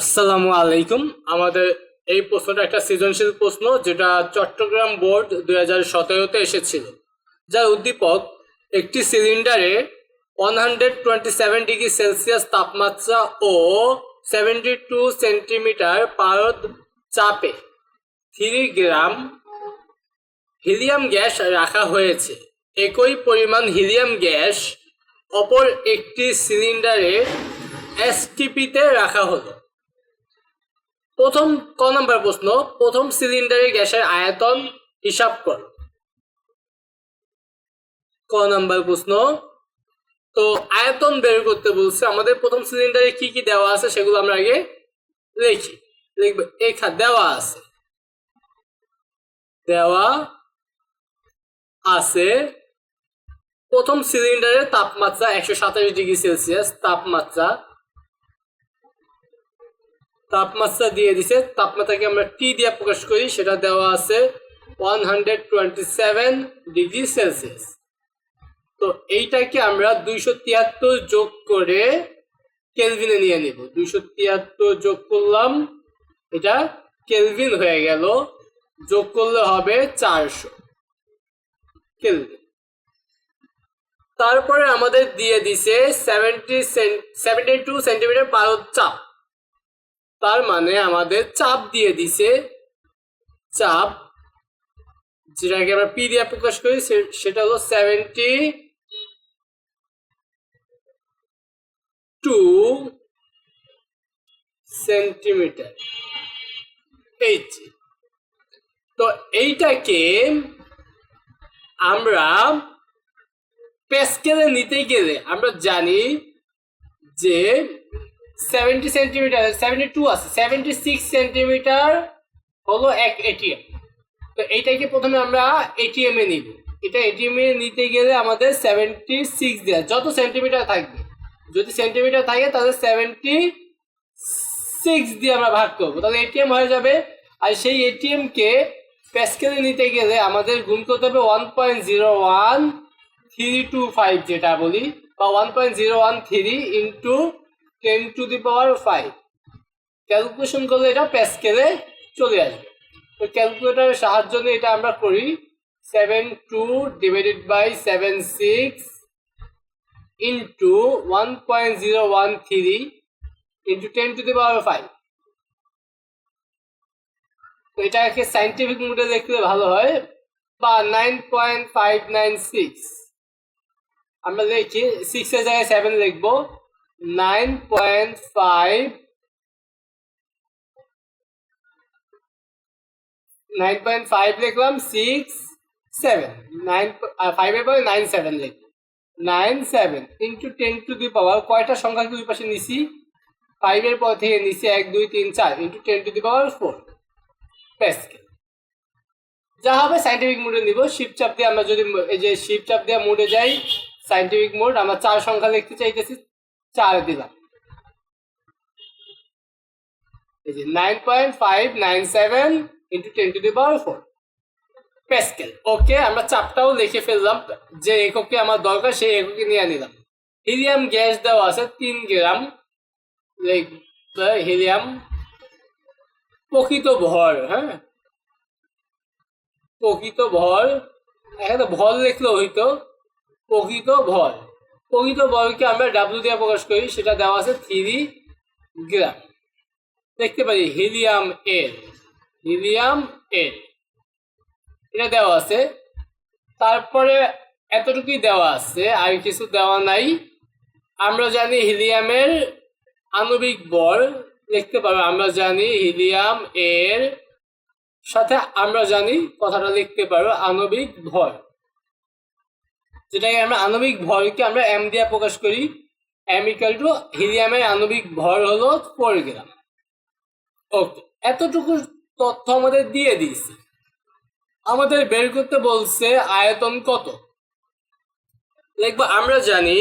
আসসালামু আলাইকুম। আমাদের এই প্রশ্নটা একটা সৃজনশীল প্রশ্ন যেটা চট্টগ্রাম বোর্ড দুই হাজার সতেরোতে এসেছিল। যার উদ্দীপক, একটি সিলিন্ডারে one hundred twenty seven degree Celsius তাপমাত্রা ও সেভেন্টি টু সেন্টিমিটার পারদ চাপে থ্রি গ্রাম হিলিয়াম গ্যাস রাখা হয়েছে। একই পরিমাণ হিলিয়াম গ্যাস অপর একটি সিলিন্ডারে এসটিপিতে রাখা হলো। প্রথম ক নম্বর প্রশ্ন, প্রথম সিলিন্ডারের গ্যাসের আয়তন হিসাব কর। ক নম্বর প্রশ্ন, তো আয়তন বের করতে বলছে, আমাদের প্রথম সিলিন্ডারে কি কি দেওয়া আছে সেগুলো আমরা আগে লিখি। লিখবে, এখা, দেওয়া আছে। দেওয়া আছে প্রথম সিলিন্ডারের তাপমাত্রা একশো সাতাশ ডিগ্রি সেলসিয়াস, তাপমাত্রা তাপমাত্রা দিয়ে দিছে। তাপমাত্রাকে আমরা টি দিয়ে প্রকাশ করি, সেটা দেওয়া আছে one hundred twenty seven degree Celsius তো এইটাকে আমরা দুইশো তিয়াত্তর যোগ করে কেলভিনে নিয়ে নিব। দুইশো তিয়াত্তর যোগ করলাম, এটা কেলভিন হয়ে গেল। যোগ করলে হবে চারশো কেলভিন তারপরে আমাদের দিয়ে দিছে সেভেন্টি সেভেন্টি টু সেন্টিমিটার পারদ চাপ। তার মানে আমাদের চাপ দিয়ে দিছে। চাপ, যেটাকে আমরা পি দিয়ে প্রকাশ করি সেটা হলো সেভেন্টি টু সেন্টিমিটার এই তো এইটাকে আমরা পেস্কেলে নিতে গেলে আমরা জানি যে সেভেন্টি সেন্টিমিটার সেভেন্টি টু আছে সেভেন্টি সিক্স সেন্টিমিটার হলো এক এটিএম তো এইটাকে প্রথমে আমরা এটিএম নিব। এটা এটিএম নিতে গেলে আমাদের সেভেন্টি সিক্স দেওয়া যত সেন্টিমিটার থাকবে। যদি সেন্টিমিটার থাকে, তাহলে সেভেন্টি সিক্স দিয়ে আমরা ভাগ করব। তাহলে এটিএম হয়ে যাবে। আর সেই এটিএম কে প্যাসকেলে নিতে গেলে আমাদের গুণ করতে হবে one point zero one three two five যেটা বলি, বা one point zero one three into ten to the power five calculation করলে এটা প্যাসকেলে চলে আসবে। তো ক্যালকুলেটারের সাহায্য নিয়ে এটা আমরা করি। Seven two divided by seven six into one point zero one three into ten to the power five তো এটাকে সাইন্টিফিক মোডে লিখলে ভালো হয় বা nine point five nine six আমরা লিখি সিক্সের জায়গায় সেভেন লিখব। নাইন পয়েন্ট ফাইভ লিখলাম সিক্স সেভেন নাইন ফাইভের পরে নাইন সেভেন লিখব nine seven into ten to the power কয়টা সংখ্যাকে দুই পাশে নিছি? ফাইভের পর থেকে নিচে এক, দুই, তিন, চার into ten to the power four যা হবে সাইন্টিফিক মোডে নিব। শিপ চাপ দিয়ে আমরা যদি এই যে শিপ চাপ দিয়ে মোডে যাই সাইন্টিফিক মোড আমরা চার সংখ্যা লিখতে চাইতেছি চার দিলাম এই যে nine point five nine seven into ten to the power four pascal okay আমরা চাপটাও লিখে ফেললাম। যে এককে আমার দরকার, সেই এককে নিয়ে নিলাম। হিলিয়াম গ্যাস দেওয়া আছে, তিন গ্রাম। হিলিয়াম প্রকৃত ভর হ্যাঁ? প্রকৃত ভর। এখানে ভর লিখলেও হইতো, প্রকৃত ভর। প্রকৃত বলকে আমরা ডাব্লিউ দিয়ে প্রকাশ করি, সেটা দেওয়া আছে থ্রি গ্রাম দেখতে পারি হিলিয়াম এল হিলিয়াম এল এটা দেওয়া আছে। তারপরে এতটুকুই দেওয়া আছে, আর কিছু দেওয়া নাই। আমরা জানি হিলিয়ামের আণবিক বল, দেখতে পারব আমরা জানি হিলিয়াম এর সাথে আমরা জানি কথাটা লিখতে পারব আণবিক ভর যেটাকে আমরা আণবিক ভরকে আমরা এম দিয়ে প্রকাশ করি এম ইকাল টু হিলিয়ামের আণবিক ভর হলো ফোর গ্রাম ওকে এতটুকু তথ্য আমাদের দিয়ে দিয়েছে। আমাদের বের করতে বলছে আয়তন কত? দেখব, আমরা জানি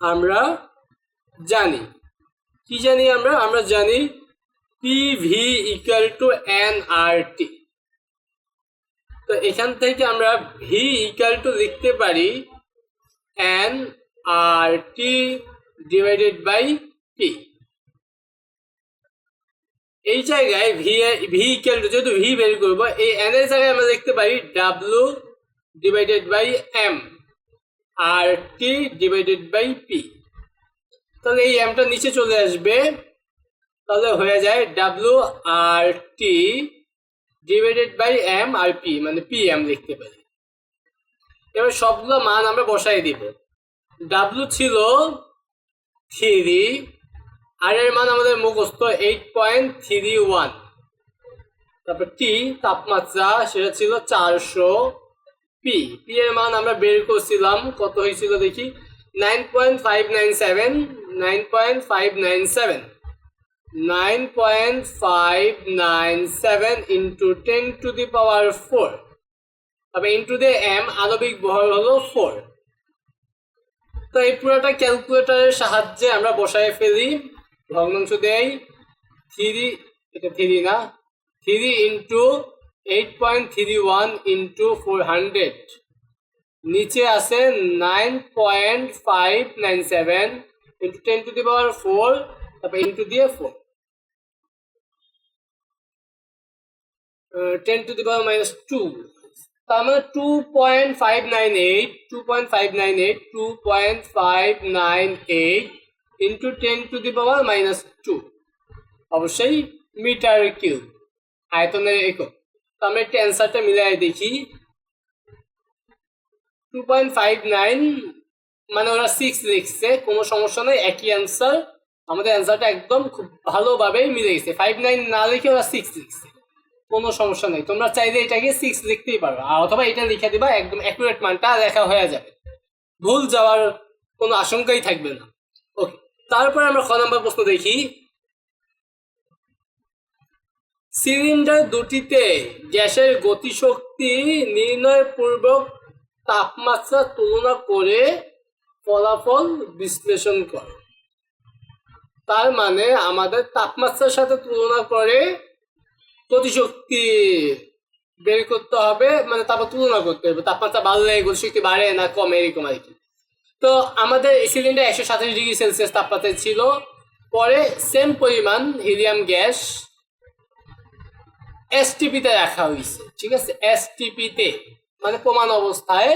আমরা জানি। কি জানি আমরা? আমরা জানি P V equal to N R T তো এখান থেকে আমরা ভি ইকুয়াল টু লিখতে পারি N R T divided by P এই জায়গায় ভি ভি ইকুয়াল টু যেহেতু ভি বের করব, এই এন এর জায়গায় আমরা দেখতে পারি W divided by M R T divided by P তাহলে এই এমটা নিচে চলে আসবে, তাহলে হয়ে যায় W R T divided by M R P মানে পি এম লিখতে পারি। এবার সবগুলো মান আমরা বসাই দিব। ডাব্লু ছিল থ্রি আর এর মান আমাদের মুখস্থ এইট পয়েন্ট থ্রি ওয়ান তারপর টি তাপমাত্রা সেটা ছিল চারশো পি পি এর মান আমরা বের করছিলাম, কত হয়েছিল দেখি? Nine point five nine seven nine point five nine seven nine point five nine seven into ten to the power four তবে ইন্টু দি এম আণবিক ভর হলো ফোর তো এই পুরোটা ক্যালকুলেটরের সাহায্যে আমরা বসায় ফেলি, ভগ্নাংশ দেই থ্রি এটা থ্রি না three into eight point three one into four hundred নিচে আছে nine point five nine seven into ten to the power four তারপর ইন্টু দিয়ে four ten to the power minus two তার মানে two point five nine eight two point five nine eight two point five nine eight into ten to the power minus two অবশ্যই metre cube আয়তনের একক। তো আমরা একটু অ্যান্সারটা মিলাই দেখি। টু পয়েন্ট ফাইভ নাইন মানে ওরা সিক্স লিখছে, কোনো সমস্যা নেই, একই অ্যান্সার আমাদের অ্যান্সারটা একদম খুব ভালোভাবেই মিলে গেছে। ফাইভ নাইন না লিখে ওরা সিক্স লিখছে। কোনো সমস্যা নেই। তোমরা চাইলে এটাকে সিক্স লিখতেই পারো। আর অথবা এটা লিখে দিবা, একদম অ্যাকুরেট মানটা লেখা হয়ে যাবে। ভুল যাওয়ার কোনো আশঙ্কাই থাকবে না। ওকে তারপরে আমরা খ নম্বর প্রশ্ন দেখি। সিলিন্ডার দুটিতে গ্যাসের গতিশক্তি নির্ণয় পূর্বক তাপমাত্রা তুলনা করে ফলাফল বিশ্লেষণ করে। তার মানে আমাদের তাপমাত্রার সাথে তুলনা করে গতিশক্তি বের করতে হবে মানে তারপর তুলনা করতে হবে। তাপমাত্রা বাড়লে গতিশক্তি বাড়ে না কমে, এরকম আর কি। তো আমাদের এই সিলিন্ডার একশো সাতাশ ডিগ্রি সেলসিয়াস তাপমাত্রায় ছিল। পরে সেম পরিমাণ হিলিয়াম গ্যাস এসটিপিতে রাখা হয়েছে, ঠিক আছে? এসটিপিতে মানে প্রমাণ অবস্থায়।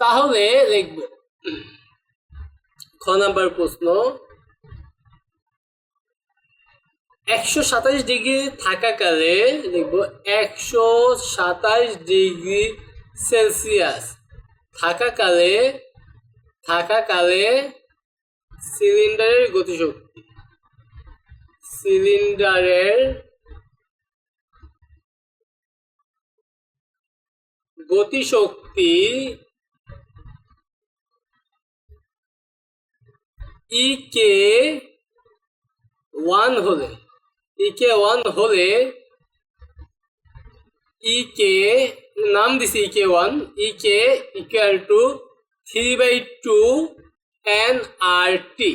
তাহলে লিখব খ নাম্বার প্রশ্ন। একশো সাতাশ ডিগ্রি থাকাকালে লিখব একশো সাতাশ ডিগ্রি সেলসিয়াস। থাকাকালে থাকাকালে সিলিন্ডারের গতিশক্তি। সিলিন্ডারের গতিশক্তি ই কে ওয়ান হলে। ই কে ওয়ান হলে ই কে নাম দিছি E K one E K equal to three by two N R T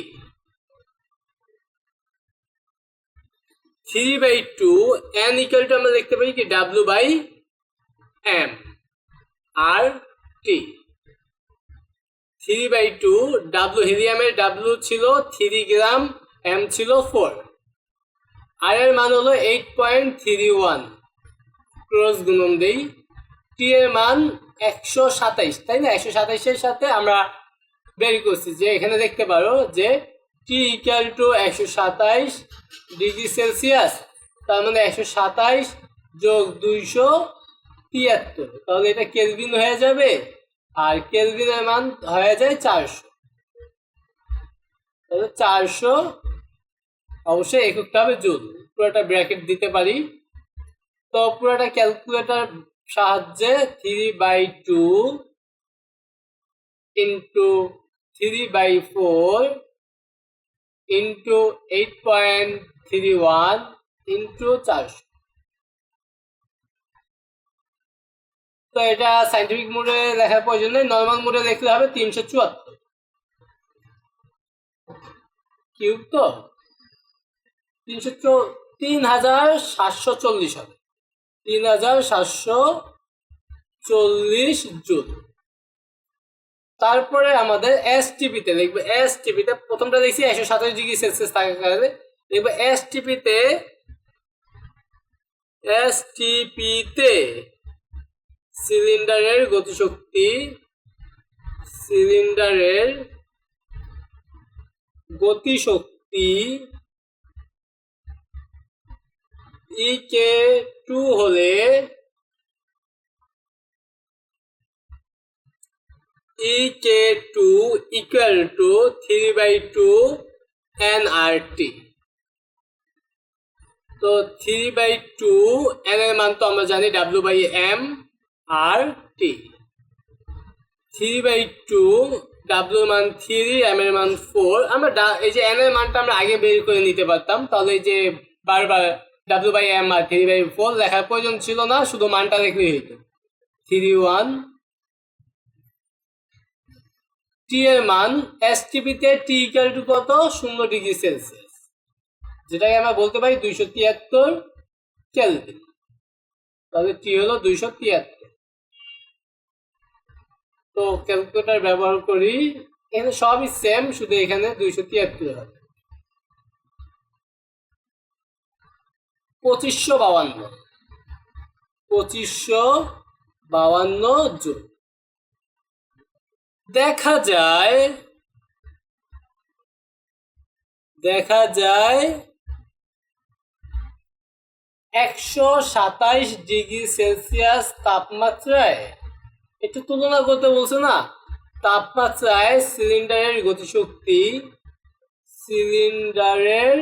three by two N equal to আমরা দেখতে পাই কি W by M R T three by two W হিলিয়ামের W ছিল three gram M ছিল four R এর মান হলো eight point three one cross গুণন দেই। টি এর মান একশো সাতাইশ, তাই না? একশো সাতাইশের সাথে আমরা বের করছি যে এখানে দেখতে পারো যে টি ইকুয়াল টু একশো সাতাইশ ডিগ্রি সেলসিয়াস, তার মানে একশো সাতাইশ যোগ দুইশো তিয়াত্তর। তাহলে এটা কেলভিন হয়ে যাবে আর কেলভিনের মান হয়ে যায় চারশো। তাহলে চারশো অবশ্যই এককটা হবে জুল। পুরোটা ব্র্যাকেট দিতে পারি। তো পুরোটা ক্যালকুলেটর সাহায্যে three by two into three by four into eight point three one into চারশো। তো এটা সাইন্টিফিক মোডে লেখার প্রয়োজন নেই। নর্মাল মোডে লিখলে হবে তিনশো চুয়াত্তর। কিউব তো? তিনশো তিন হাজার সাতশো চল্লিশ হবে। তিন হাজার সাতশো চল্লিশ জুল তারপরে আমাদের এস টিপিতে দেখবে এস টিপিতে প্রথমটা দেখছি একশো সাতাশ ডিগ্রি সেলসিয়াস থাকার কারণে, দেখবে এস টিপিতে এস টিপিতে সিলিন্ডারের গতিশক্তি সিলিন্ডারের গতিশক্তি ইকে টু হলে E K two equal to three by two N R T তো থ্রি বাই টু এন এর মান তো আমরা জানি W by M R T three by two W মান থ্রি এম এর মান ফোর আমরা এই যে এন এর মানটা আমরা আগে বের করে নিতে পারতাম, তাহলে যে বারবার W by M R three by four লেখার প্রয়োজন ছিল না, শুধু মানটা লিখলেই হতো থ্রি ওয়ান টি এর মান এস টিপিতে টি ইকাল টু কত? শূন্য ডিগ্রি সেলসিয়াস যেটাকে আমরা বলতে পারি দুইশো তিয়াত্তর কেলভিন তাহলে টি হলো দুইশো তিয়াত্তর। তো ক্যালকুলেটার ব্যবহার করি, এখানে সবই সেম শুধু এখানে দুইশো তিয়াত্তর হবে। পঁচিশশো বাউান্ন পঁচিশশো বাউান্ন জুল দেখা যায় দেখা যায় একশো সাতাইশ ডিগ্রি সেলসিয়াস তাপমাত্রায়। একটু তুলনা করতে বলছে না? তাপমাত্রায় সিলিন্ডারের গতিশক্তি, সিলিন্ডারের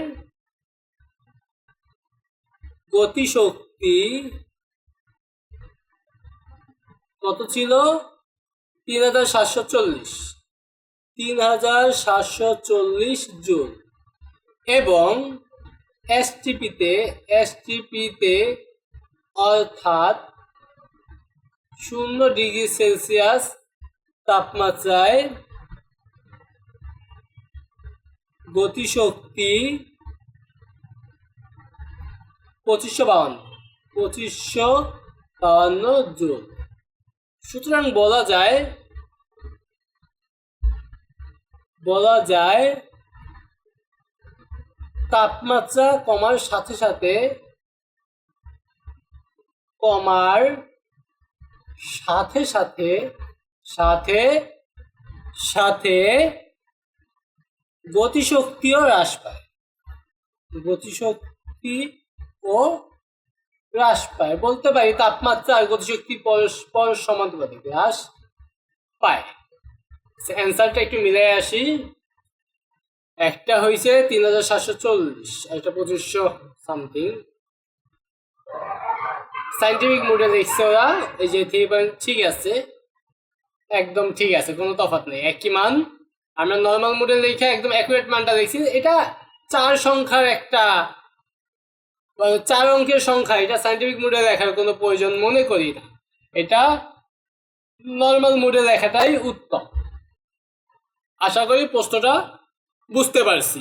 গতিশক্তি কত ছিল? তিন হাজার সাতশো চল্লিশ। তিন হাজার সাতশো চল্লিশ জুল এবং এসটিপিতে এসটিপিতে অর্থাৎ শূন্য ডিগ্রি সেলসিয়াস তাপমাত্রায় গতিশক্তি পঁচিশশো বাউান্ন। পঁচিশশো বাউান্ন জুল সুতরাং বলা যায় বলা যায়, তাপমাত্রা কমার সাথে সাথে কমার সাথে সাথে সাথে সাথে গতিশক্তিও হ্রাস পায়। গতিশক্তি ও হ্রাস পায়। বলতে পারি তাপমাত্রা আর গতিশক্তি পরস্পর সমানুপাতিক হ্রাস পায়। অ্যান্সারটা একটু মিলে আসি। একটা হয়েছে তিন হাজার সাতশো চল্লিশ একটা পঁচিশশো সামথিং সাইন্টিফিক মোডে দেখছে ওরা, এই যে থ্রি পয়েন্ট ঠিক আছে। একদম ঠিক আছে, কোনো তফাৎ নেই। একই মান। আমরা নর্মাল মোডে দেখে একদম অ্যাকুরেট মানটা দেখছি। এটা চার সংখ্যার একটা চার অঙ্কের সংখ্যা, এটা সাইন্টিফিক মুডে দেখার কোনো প্রয়োজন মনে করি না। এটা নর্মাল মুডে দেখাটাই উত্তম। আশা করি প্রশ্নটা বুঝতে পারছি।